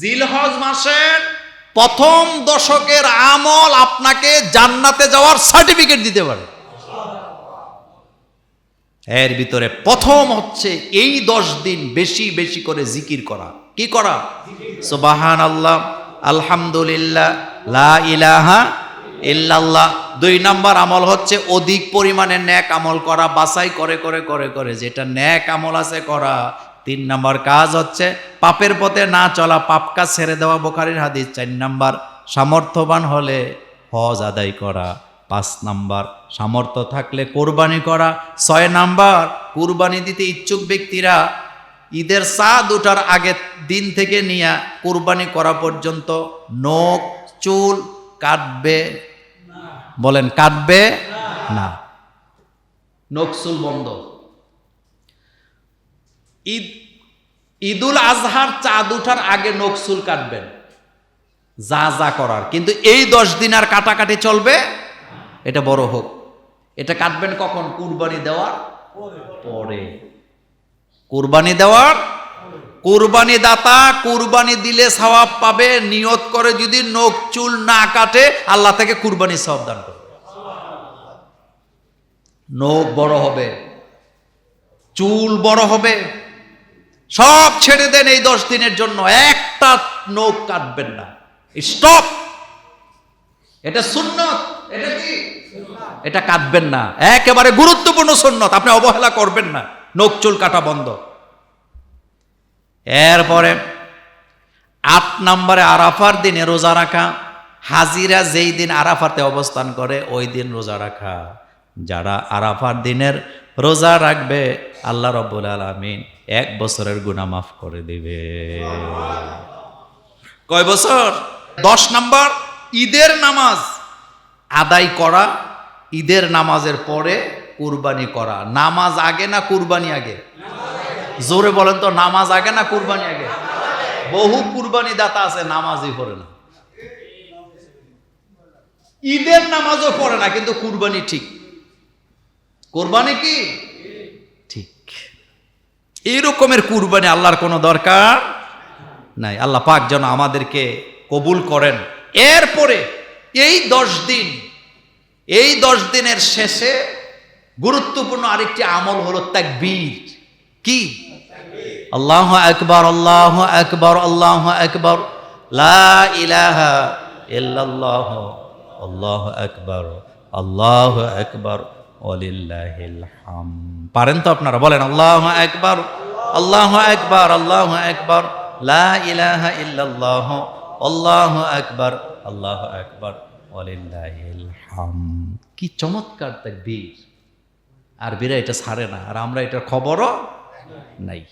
জিলহজ মাসের প্রথম দশকের আমল আপনাকে জান্নাতে যাওয়ার সার্টিফিকেট দিতে পারে। এর ভিতরে প্রথম হচ্ছে এই দশ দিন বেশি বেশি করে জিকির করা। কি করা? সুবাহান আল্লাহ আলহামদুলিল্লাহ, লা ইলাহা ইল্লাল্লাহ। দুই নাম্বার আমল হচ্ছে অধিক পরিমাণে ন্যাক আমল করা, বাছাই করে করে করে করে। যেটা ন্যাক আমল আছে, করা। তিন নাম্বার কাজ হচ্ছে পাপের পথে না চলা, পাপ কাজ ছেড়ে দেওয়া বোখারির হাদিস। চার নাম্বার, সামর্থ্যবান হলে হজ আদায় করা। পাঁচ নাম্বার, সামর্থ্য থাকলে কোরবানি করা। ছয় নাম্বার, কোরবানি দিতে ইচ্ছুক ব্যক্তিরা ঈদের চাঁদ ওঠার আগের দিন থেকে নিয়ে কোরবানি করা পর্যন্ত নখ, চুল কাটবে বলেন, কাটবে না। নখ, চুল বন্ধ। ঈদ, ঈদুল আজহার চাঁদ উঠার আগে নখ চুল কাটবেন। যা যা করার। কিন্তু এই দশ দিন আর কাটাকাটি চলবে? এটা বড় হোক। এটা কাটবেন কখন? কুরবানি দেওয়ার পরে। কুরবানি দেওয়ার কুরবানি দাতা কুরবানি দিলে সওয়াব পাবে, নিয়ত করে যদি নখ চুল না কাটে, আল্লাহ থেকে কুরবানি সওয়াব দান করবে। নখ বড় হবে, চুল বড় হবে সব ছেড়ে দেন এই দশ দিনের জন্য। একটা নখ কাটবেন না। স্টপ! এটা সুন্নত। এটা কি? এটা কাটবেন না। একেবারে গুরুত্বপূর্ণ সুন্নত। আপনি অবহেলা করবেন না। নখ চুল কাটা বন্ধ। এরপরে আট নম্বরে আরাফার দিনে রোজা রাখা। হাজিরা যেই দিন আরাফাতে অবস্থান করে, ওই দিন রোজা রাখা। যারা আরাফার দিনের রোজা রাখবে আল্লাহ রব্বুল আলমিন। এক বছরের গুণা মাফ করে দিবে। কয় বছর? দশ নম্বর, ঈদের নামাজ আদায় করা, ঈদের নামাজের পরে কুরবানি করা। নামাজ আগে না কুরবানি আগে? জোরে বলেন তো, নামাজ আগে না কুরবানি আগে? বহু কুরবানি দাতা আছে, নামাজই পড়ে না। ঈদের নামাজও পড়ে না, কিন্তু কুরবানি ঠিক। কুরবানি কি? ঠিক। এই রকমের কুরবানি আল্লাহর কোনো দরকার নাই। আল্লাহ পাক যেন আমাদেরকে কবুল করেন। এরপরে এই দশ দিন, এই দশ দিনের শেষে গুরুত্বপূর্ণ আরেকটি আমল হলো তাকবীর। কি? আল্লাহ আকবর আল্লাহ আকবর, আল্লাহ ইল্লাল্লাহ, আল্লাহ আকবর, আল্লাহ ওলিল্লাহিল হাম। পারেন তো আপনারা, বলেন, আল্লাহ একবার আল্লাহ একবার আল্লাহ একবার লা ইলাহা ইল্লাল্লাহ, আল্লাহ একবার আল্লাহ একবার ওলিল্লাহিল হাম। কি চমৎকার তাকবীর। আর বীরা এটা ছাড়ে না, আর আমরা এটার খবরও নাই।